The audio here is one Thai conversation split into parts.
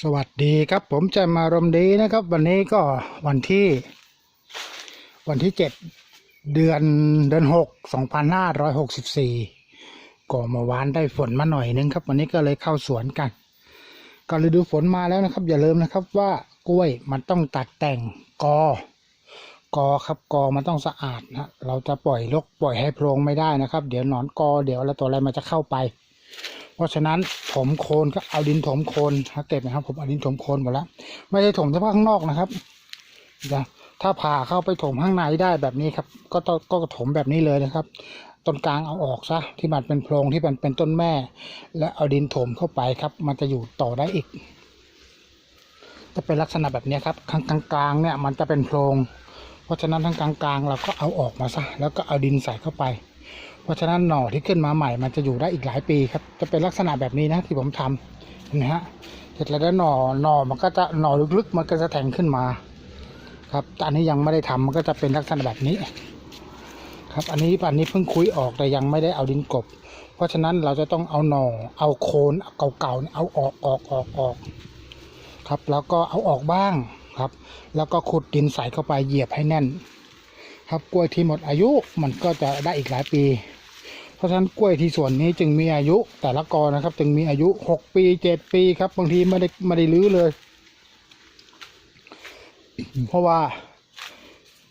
สวัสดีครับผมจะมารมดีนะครับ วันนี้ก็วันที่ วันที่เจ็ดเดือนเดือนหกสองพันห้าร้อยหกสิบสี่ก็เมื่อวานได้ฝนมาหน่อยนึงครับ วันนี้ก็เลยเข้าสวนกัน ก็ฤดูฝนมาแล้วนะครับ อย่าลืมนะครับว่ากล้วยมันต้องตัดแต่งกอกอครับกอมันต้องสะอาดนะเราจะปล่อยรกปล่อยให้โพรงไม่ได้นะครับ เดี๋ยวหนอนกอเดี๋ยวอะไรตัวอะไรมันจะเข้าไป เพราะฉะนั้นถมโคนก็เอาดินถมโคนสังเกตไหมครับผมเอาดินถมโคนหมดแล้ว ไม่ได้ถมเฉพาะข้างนอกนะครับนะถ้าผ่าเข้าไปถมข้างในได้แบบนี้ครับ ก็ต้องก็ถมแบบนี้เลยนะครับต้นกลางเอาออกซะที่มันเป็นโพรงที่มันเป็นต้นแม่ และเอาดินถมเข้าไปครับ มันจะอยู่ต่อได้อีก จะเป็นลักษณะแบบนี้ครับข้างกลางๆเนี่ยมันจะเป็นโพรง เพราะฉะนั้นทั้งกลางๆเราก็เอาออกมาซะแล้วก็เอาดินใส่เข้าไป เพราะฉะนั้นหน่อที่ขึ้นมาใหม่ มันจะอยู่ได้อีกหลายปีครับ จะเป็นลักษณะแบบนี้นะที่ผมทำเห็นไหมฮะเสร็จแล้วหน่อหน่อมันก็จะหน่อลึกๆ มันก็จะแทงขึ้นมา ครับแต่อันนี้ยังไม่ได้ทำมันก็จะเป็นลักษณะแบบนี้ ครับ อันนี้อันนี้เพิ่งคุยออกแต่ยังไม่ได้เอาดินกบ เพราะฉะนั้นเราจะต้องเอาหน่อเอาโคนเก่าๆเอาออกออกออกออกครับ แล้วก็เอาออกบ้างครับ แล้วก็ขุดดินใส่เข้าไปเหยียบให้แน่น ครับกล้วยที่หมดอายุมันก็จะได้อีกหลายปี เพราะฉะนั้นกล้วยที่ส่วนนี้จึงมีอายุแต่ละกอนะครับ จึงมีอายุหกปีเจ็ดปีครับ บางทีไม่ได้ไม่ได้รื้อเลย เพราะว่า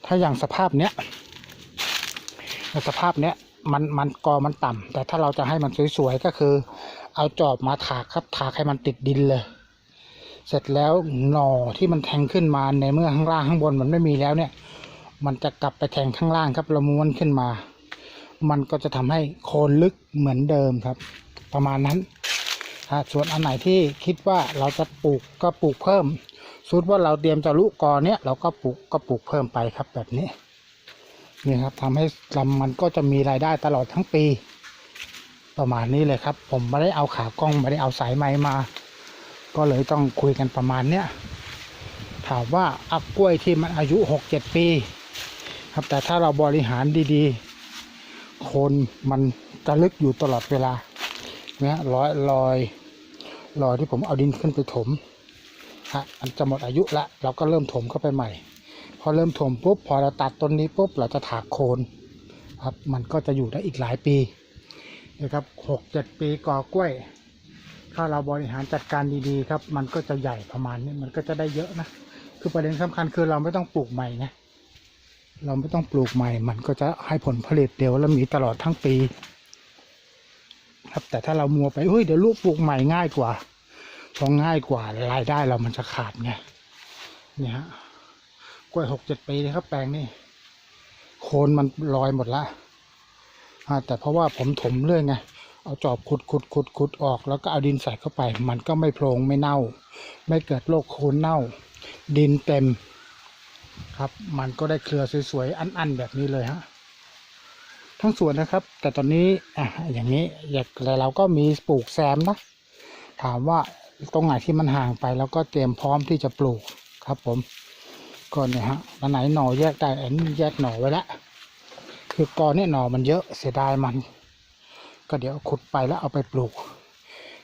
ถ้าอย่างสภาพเนี้ยสภาพเนี้ยมันมันกอมันต่ำแต่ถ้าเราจะให้มันสวยๆก็คือ เอาจอบมาถากครับถากให้มันติดดินเลย เสร็จแล้วหน่อที่มันแทงขึ้นมาในเมื่อข้างล่างข้างบนมันไม่มีแล้วเนี่ย มันจะกลับไปแทงข้างล่างครับเราม้วนขึ้นมา มันก็จะทำให้โคนลึกเหมือนเดิมครับ ประมาณนั้นส่วนอันไหนที่คิดว่าเราจะปลูกก็ปลูกเพิ่มสมมติว่าเราเตรียมจะลุกอเนี้ยเราก็ปลูกก็ปลูกเพิ่มไปครับแบบนี้นี่ครับทำให้ลำมันก็จะมีรายได้ตลอดทั้งปี ประมาณนี้เลยครับ ผมไม่ได้เอาขากล้องไม่ได้เอาสายไม้มา ก็เลยต้องคุยกันประมาณเนี้ยถามว่าอักกล้วยที่มันอายุหกเจ็ดปี ครับแต่ถ้าเราบริหารดีๆ โคนมันจะลึกอยู่ตลอดเวลาเนี่ยรอยรอยรอยที่ผมเอาดินขึ้นไปถมฮะมันจะหมดอายุละเราก็เริ่มถมเข้าไปใหม่ พอเริ่มถมปุ๊บพอเราตัดต้นนี้ปุ๊บเราจะถากโคนครับมันก็จะอยู่ได้อีกหลายปีนะครับหกเจ็ดปีก่อกล้วย ถ้าเราบริหารจัดการดีๆครับ มันก็จะใหญ่ประมาณนี้มันก็จะได้เยอะนะคือประเด็นสำคัญคือเราไม่ต้องปลูกใหม่นะ เราไม่ต้องปลูกใหม่ มันก็จะให้ผลผลิตเดียวแล้วมีตลอดทั้งปี ครับแต่ถ้าเรามัวไปเฮ้ยเดี๋ยวลูกปลูกใหม่ง่ายกว่าพอง่ายกว่ารายได้เรามันจะขาดไงเนี่ยฮะกล้วยหกเจ็ดปีเลยครับแปลงนี่โคนมันลอยหมดละแต่เพราะว่าผมถมเรื่อยไงเอาจอบขุดขุดขุดขุดออก แล้วก็เอาดินใส่เข้าไป มันก็ไม่โพรงไม่เน่า ไม่เกิดโรคโคนเน่า ดินเต็ม ครับ มันก็ได้เครือสวยๆอันๆแบบนี้เลยฮะทั้งสวนนะครับ แต่ตอนนี้อะอย่างนี้อยากเราก็มีปลูกแซมนะ ถามว่าตรงไหนที่มันห่างไปเราก็เตรียมพร้อมที่จะปลูกครับ ผมก็เนี่ยฮะอันไหนหน่อแยกได้อันนี้แยกหน่อไว้ล้วคือกอเนี่ยหน่อมันเยอะเสียดายมัน ก็เดี๋ยวขุดไปแล้วเอาไปปลูก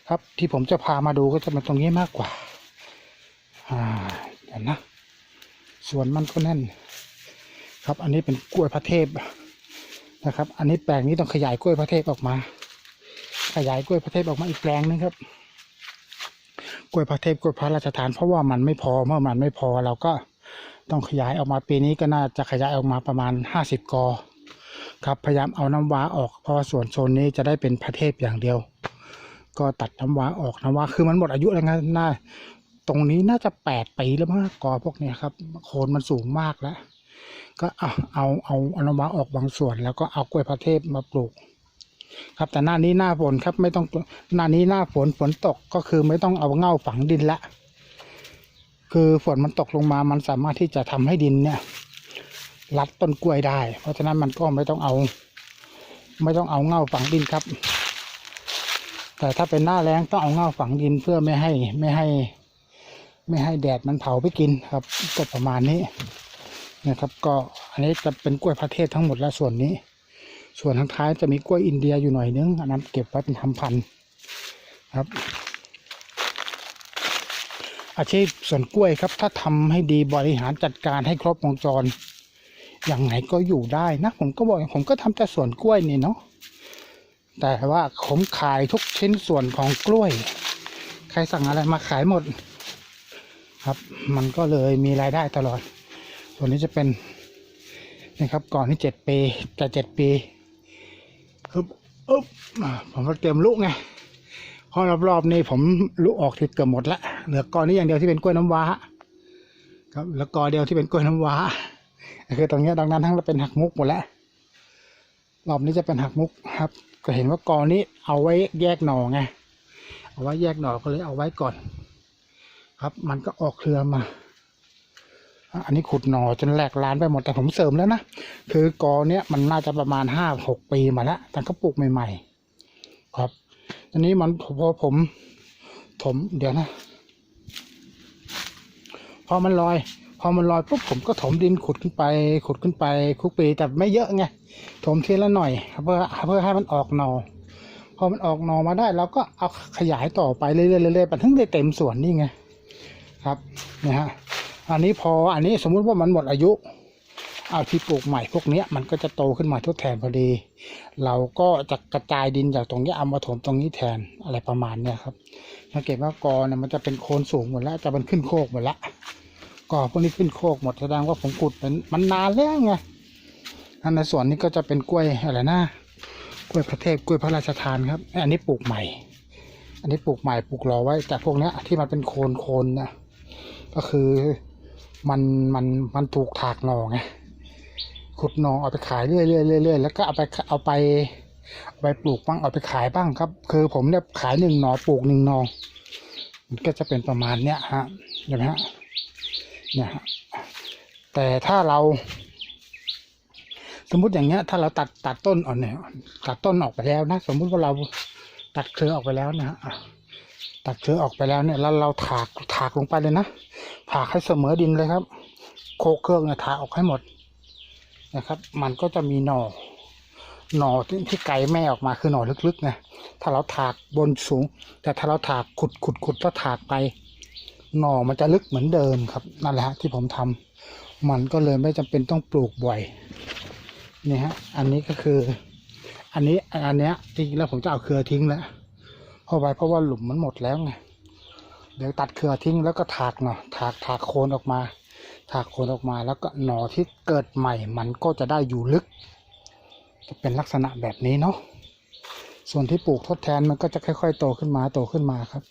ครับที่ผมจะพามาดูก็จะเป็นตรงนี้มากกว่า อ่าเดี๋ยวนะ สวนมันก็แน่น ครับ อันนี้เป็นกล้วยพระเทพนะครับ อันนี้แปลงนี้ต้องขยายกล้วยพระเทพออกมา ขยายกล้วยพระเทพออกมาอีกแปลงนึงครับ กล้วยพระเทพกล้วยพระราชทานเพราะว่ามันไม่พอเมื่อมันไม่พอเราก็ต้องขยายออกมาปีนี้ก็น่าจะขยายออกมาประมาณห้าสิบกอครับพยายามเอาน้ำว้าออกเพราะว่าส่วนโซนนี้จะได้เป็นพระเทพอย่างเดียว ก็ตัดน้ำว้าออกน้ำว้าคือมันหมดอายุแล้วไงน่า ตรงนี้น่าจะแปดปีแล้วมั้งกอพวกเนี้ยครับ โคนมันสูงมากแล้ว ก็เอาเอาเอาอาน้ำว้าออกบางส่วน แล้วก็เอากล้วยพระเทพมาปลูก ครับแต่หน้านี้หน้าฝนครับไม่ต้องหน้านี้หน้าฝนฝนตกก็คือไม่ต้องเอาเง่าฝังดินละ คือฝนมันตกลงมามันสามารถที่จะทำให้ดินเนี่ยรัดต้นกล้วยได้ เพราะฉะนั้นมันก็ไม่ต้องเอา ไม่ต้องเอาเง่าฝังดินครับ แต่ถ้าเป็นหน้าแล้งต้องเอาเง่าฝังดินเพื่อไม่ให้ไม่ให้ ไม่ให้แดดมันเผาไปกินครับก็ประมาณนี้นะครับ ก็อันนี้จะเป็นกล้วยพระเทศทั้งหมดและส่วนนี้ ส่วนทางท้ายจะมีกล้วยอินเดียอยู่หน่อยนึงอันนั้นเก็บไว้เป็นทำพันธุ์ครับ อาชีพสวนกล้วยครับ ถ้าทำให้ดีบริหารจัดการให้ครบวงจรอย่างไงก็อยู่ได้นะ ผมก็บอกผมก็ทำแต่สวนกล้วยนี่เนาะแต่ว่าผมขายทุกชิ้นส่วนของกล้วย ใครสั่งอะไรมาขายหมด ครับ มันก็เลยมีรายได้ตลอด ส่วนนี้จะเป็นนะครับก่อนที่เจ็ดปีจะเจ็ดปีอึบอึ๊บผมก็เตรียมลูกไงเพราะรอบๆนี้ผมลูกออกที่เกือบหมดละเหลือกอนี้อย่างเดียวที่เป็นกล้วยน้ำว้าครับแล้วกอเดียวที่เป็นกล้วยน้ำว้าคือตรงนี้ดังนั้นทั้งเป็นหักมุกหมดแล้วรอบนี้จะเป็นหักมุกครับ ก็เห็นว่ากอนี้เอาไว้แยกหน่อไงเอาไว้แยกหน่อก็เลยเอาไว้ก่อน ครับ มันก็ออกเครือมา อันนี้ขุดหน่อจนแหลกลานไปหมดแต่ผมเสริมแล้วนะ คือกอเนี้ยมันน่าจะประมาณห้าหกปีมาแล้วแต่ก็ปลูกใหม่ ๆ ครับ อันนี้มันพอผมถมเดี๋ยวนะ พอมันลอย พอมันลอยปุ๊บผมก็ถมดินขุดขึ้นไป ขุดขึ้นไปคุกปีแต่ไม่เยอะไงถมทีละหน่อยเพื่อเพื่อให้มันออกหนอพอมันออกหนอมาได้เราก็เอาขยายต่อไปเรื่อยๆเรื่อยๆไปถึงได้เต็มสวนนี่ไง ครับนะฮะอันนี้พออันนี้สมมุติว่ามันหมดอายุเอาที่ปลูกใหม่พวกเนี้ยมันก็จะโตขึ้นมาทดแทนพอดี เราก็จะกระจายดินจากตรงนี้เอามาถมตรงนี้แทนอะไรประมาณเนี้ยครับสังเกตว่ากอเนี่ยมันจะเป็นโคนสูงหมดแล้วจะเป็นขึ้นโคกหมดละกอพวกนี้ขึ้นโคกหมดแสดงว่าผมขุดเป็นมันนานแล้วไงอันในส่วนนี้ก็จะเป็นกล้วยอะไรนะกล้วยพระเทพกล้วยพระราชทานครับอันนี้ปลูกใหม่ อันนี้ปลูกใหม่ปลูกรอไว้แต่พวกเนี้ยที่มันเป็นโคนโคนนะ ก็คือมันมันมันถูกถากหน่อไงขุดหนองเอาไปขายเรื่อยๆเรื่อยๆแล้วก็เอาไปเอาไปเอาไปปลูกบ้างเอาไปขายบ้างครับ คือผมเนี่ยขายหนึ่งหนอปลูกหนึ่งหนอมันก็จะเป็นประมาณเนี้ยฮะเห็นไหมฮะเนี่ยฮะแต่ถ้าเราสมมุติอย่างเงี้ยถ้าเราตัดตัดต้นอ่อนเนี่ยตัดต้นออกไปแล้วนะ สมมุติว่าเราตัดเครือออกไปแล้วนะฮะ ตัดเครือออกไปแล้วเนี่ยแล้วเราถากถากลงไปเลยนะถากให้เสมอดินเลยครับ โคกเครื่องเนี่ยถากออกให้หมดนะครับ มันก็จะมีหน่อ หน่อที่ที่ไกลแม่ออกมาคือหน่อลึกๆไงถ้าเราถากบนสูง แต่ถ้าเราถากขุดขุดขุดแล้วถากไป หน่อมันจะลึกเหมือนเดิมครับนั่นแหละฮะที่ผมทำมันก็เลยไม่จำเป็นต้องปลูกบ่อยนี่ฮะ อันนี้ก็คือ อันนี้อันเนี้ยจริงๆแล้วผมจะเอาเครือทิ้งแล้ว เพราะไว้เพราะว่าหลุมมันหมดแล้วไงเดี๋ยวตัดเครือทิ้งแล้วก็ถากหน่อถากถากโคนออกมา ถากโคนออกมาแล้วก็หน่อที่เกิดใหม่ มันก็จะได้อยู่ลึก จะเป็นลักษณะแบบนี้เนาะส่วนที่ปลูกทดแทนมันก็จะค่อย ๆ โตขึ้นมาโตขึ้นมาครับ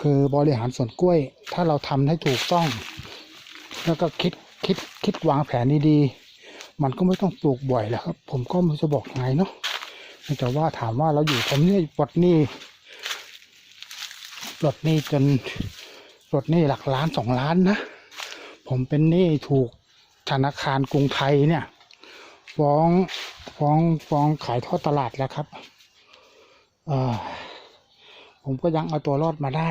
คือบริหารสวนกล้วย ถ้าเราทำให้ถูกต้อง แล้วก็คิดคิดคิดวางแผนดีๆมันก็ไม่ต้องปลูกบ่อยแล้วครับ ผมก็ไม่จะบอกไงเนาะ แต่ว่าถามว่าเราอยู่ผมเนี่ยปลดหนี้ปลดหนี้จนปลดหนี้หลักล้านสองล้านนะ ผมเป็นหนี้ถูกธนาคารกรุงไทยเนี่ย ฟ้องฟ้องฟ้องขายทอดตลาดแล้วครับผมก็ยังเอาตัวรอดมาได้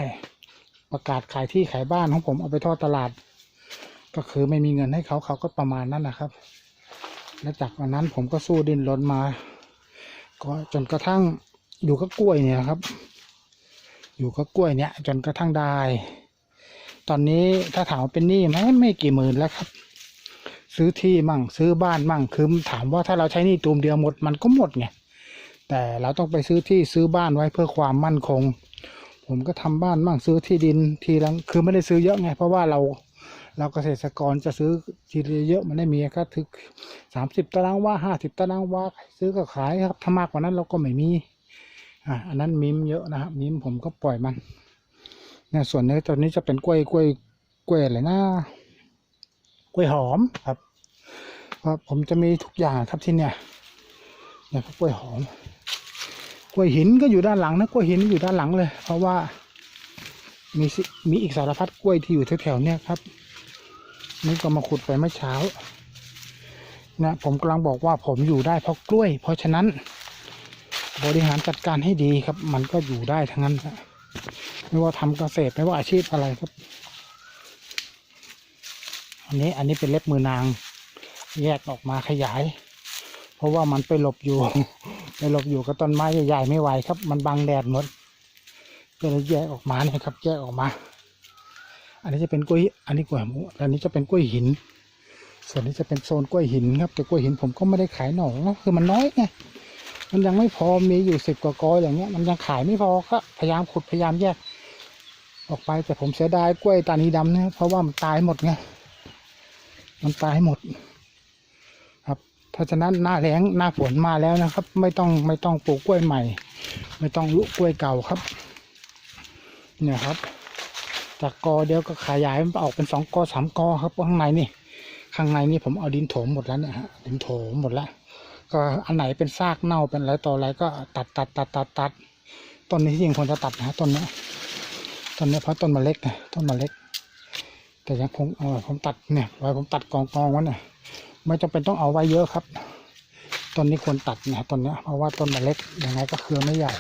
ประกาศขายที่ขายบ้านของผมเอาไปทอดตลาด ก็คือไม่มีเงินให้เขาเขาก็ประมาณนั้นนะครับ และจากวันนั้นผมก็สู้ดิ้นรนมา ก็จนกระทั่งอยู่กับกล้วยเนี่ยครับ อยู่กับกล้วยเนี่ย จนกระทั่งได้ ตอนนี้ถ้าถามเป็นหนี้ไหมไม่กี่หมื่นแล้วครับ ซื้อที่มั่งซื้อบ้านมั่งคือถามว่าถ้าเราใช้หนี้ตูมเดียวหมดมันก็หมดไงแต่เราต้องไปซื้อที่ซื้อบ้านไว้เพื่อความมั่นคง ผมก็ทำบ้านมั่งซื้อที่ดินทีละคือไม่ได้ซื้อเยอะไงเพราะว่าเรา เราเกษตรกรจะซื้อทีเยวเยอะมันได้มีก็ถึงสามสิบตารางวาห้าสิบตารางวาซื้อก็ขายครับถ้ามากกว่านั้นเราก็ไม่มีอ่าอันนั้นมิมเยอะนะครับมิมผมก็ปล่อยมันเนี่ยส่วนนี้ตอนนี้จะเป็นกล้วยกล้วยกล้วยอะไรนะกล้วยหอมครับเพราะผมจะมีทุกอย่างครับที่เนี่ยเนี่ยกล้วยหอมกล้วยหินก็อยู่ด้านหลังนะกล้วยหินอยู่ด้านหลังเลย เพราะว่ามีสิมีอีกสารพัดกล้วยที่อยู่แถวๆเนี่ยครับ นี่ก็มาขุดไปเมื่อเช้า นะผมกำลังบอกว่าผมอยู่ได้เพราะกล้วย เพราะฉะนั้น บริหารจัดการให้ดีครับ มันก็อยู่ได้ทั้งนั้นครับไม่ว่าทำเกษตรไม่ว่าอาชีพอะไรครับ อันนี้อันนี้เป็นเล็บมือนาง แยกออกมาขยาย เพราะว่ามันไปหลบอยู่ ไปหลบอยู่กับต้นไม้ใหญ่ๆไม่ไหวครับ มันบังแดดหมดก็เลยแยกออกมาเนี่ยครับ แยกออกมา อันนี้จะเป็นกล้วย อันนี้กล้วยหมูอันนี้จะเป็นกล้วยหิน ส่วนนี้จะเป็นโซนกล้วยหินครับ แต่กล้วยหินผมก็ไม่ได้ขายหน่อคือมันน้อยไง มันยังไม่พอ มีอยู่สิบกว่ากออย่างเงี้ย มันยังขายไม่พอก็พยายามขุดพยายามแยก ออกไป แต่ผมเสียดายกล้วยตานีดำเนี่ยเพราะว่ามันตายหมดไง มันตายหมด ครับ เพราะฉะนั้นหน้าแล้งหน้าฝนมาแล้วนะครับ ไม่ต้องไม่ต้องปลูกกล้วยใหม่ ไม่ต้องลุกกล้วยเก่าครับ เนี่ยครับ จากกอเดียวก็ขยายมันออกเป็นสองกอสามกอครับข้างในนี่ ข้างในนี่ผมเอาดินโถมหมดแล้วเนี่ยฮะดินโถมหมดแล้วก็อันไหนเป็นซากเน่าเป็นอะไรต่ออะไรก็ตัดตัดตัดตัดตัดต้นนี้ที่จริงควรจะตัดนะต้นนี้ต้นนี้เพราะต้นมันเล็กนะต้นมันเล็ก แต่ยังคงเอาผมตัดเนี่ยไว้ผมตัดกองกองไว้เนี่ยไม่จำเป็นต้องเอาไว้เยอะครับต้นนี้ควรตัดนะต้นนี้เพราะว่าต้นมันเล็กยังไงก็เครือไม่ใหญ่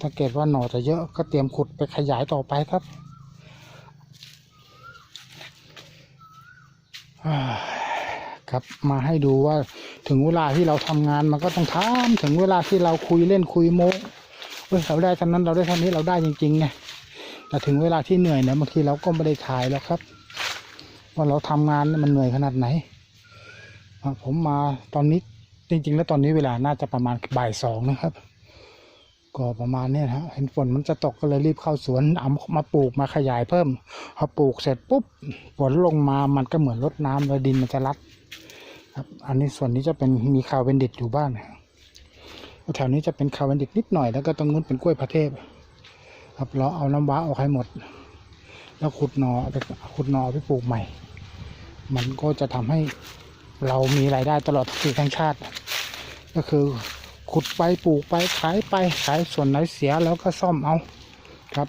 ถ้าเกิดว่าหน่อจะเยอะก็เตรียมขุดไปขยายต่อไปครับครับมาให้ดูว่าถึงเวลาที่เราทำงานมันก็ต้องทำถึงเวลาที่เราคุยเล่นคุยโม้เฮ้ยเราได้เท่านั้นเราได้เท่านี้เราได้จริงๆไงแต่ถึงเวลาที่เหนื่อยเนี่ยบางทีเราก็ไม่ได้ถ่ายแล้วครับ ว่าเราทำงานมันเหนื่อยขนาดไหนผมมาตอนนี้จริง ๆ แล้วตอนนี้เวลาน่าจะประมาณบ่ายสองนะครับ ก็ประมาณนี้นะฮะเห็นฝนมันจะตกก็เลยรีบเข้าสวนเอามาปลูกมาขยายเพิ่มพอปลูกเสร็จปุ๊บฝนลงมามันก็เหมือนรดน้ำแล้วดินมันจะรัดครับอันนี้ส่วนนี้จะเป็นมีคาวเวนดิตอยู่บ้างแถวนี้จะเป็นคาวเวนดิตนิดหน่อยแล้วก็ตรงนู้นเป็นกล้วยพระเทพครับเราเอาน้ำว้าออกให้หมด แล้วขุดหนอเอาไปขุดหนอเอาไปปลูกใหม่ มันก็จะทำให้เรามีรายได้ตลอดปีทั้งชาติ ก็คือ ขุดไปปลูกไปขายไปขายส่วนไหนเสียแล้วก็ซ่อมเอาครับ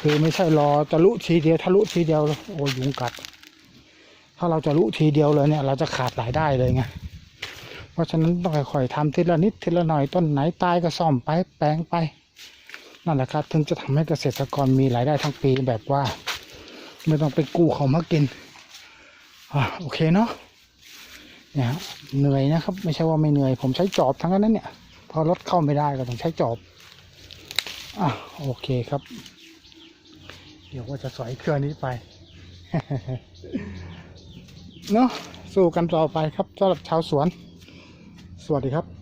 คือไม่ใช่รอจะลุทีเดียวทะลุทีเดียวโอ้ยุงกัด ถ้าเราจะลุทีเดียวเลยเนี่ย เราจะขาดรายได้เลยไงเพราะฉะนั้นต้องค่อยๆทำทีละนิดทีละหน่อยต้นไหนตายก็ซ่อมไปแปลงไปนั่นแหละครับถึงจะทำให้เกษตรกรมีรายได้ทั้งปีแบบว่า ไม่ต้องไปกู้เขามากินอ่าโอเคเนาะ เนี่ยเหนื่อยนะครับ ไม่ใช่ว่าไม่เหนื่อย ผมใช้จอบทั้งนั้นเนี่ย พอรถเข้าไม่ได้ก็ต้องใช้จอบอะโอเคครับ เดี๋ยวว่าจะสอยเครื่องนี้ไปเนาะสู้กันต่อไปครับสำหรับชาวสวน สวัสดีครับ